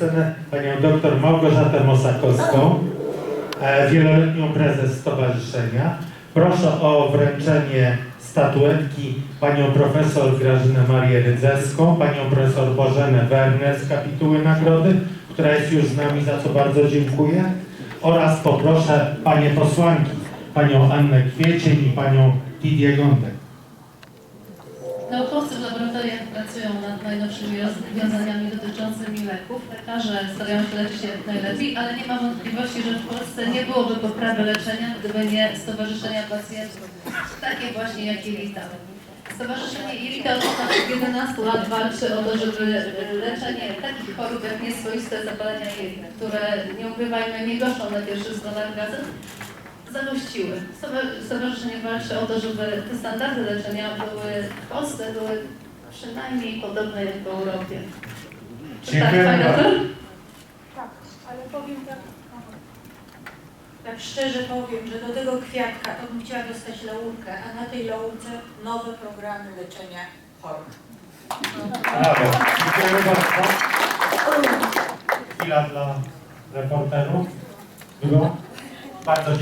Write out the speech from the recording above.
scenę panią dr Małgorzatę Mosakowską, e, wieloletnią prezes stowarzyszenia. Proszę o wręczenie statuetki panią profesor Grażynę Marię Rydzewską, panią profesor Bożenę Werner z kapituły nagrody, która jest już z nami, za co bardzo dziękuję. Oraz poproszę panie posłanki, panią Annę Kwiecień i panią Lidię Gądek. Naukowcy w laboratoriach pracują nad najnowszymi rozwiązaniami dotyczącymi leków. Lekarze starają się leczyć jak najlepiej, ale nie ma wątpliwości, że w Polsce nie byłoby poprawy leczenia, gdyby nie Stowarzyszenia Pacjentów, takie właśnie jak IRITA. Stowarzyszenie IRITA od ponad 11 lat walczy o to, żeby leczenie takich chorób jak nieswoiste zapalenia jelita, które nie ukrywajmy, nie goszczą na pierwszych stronach gazet, zagościły. Stowa- Stowarzyszenie walczy o to, żeby te standardy leczenia były w Polsce były przynajmniej podobne jak w Europie. Czy tak, Dziękuję Pani bardzo. doktor? Tak, ale powiem tak, tak szczerze powiem, że do tego kwiatka to bym chciała dostać laurkę, a na tej laurce nowe programy leczenia chorych. Brawo. Dziękuję bardzo. Chwila dla reporterów. Było? Bardzo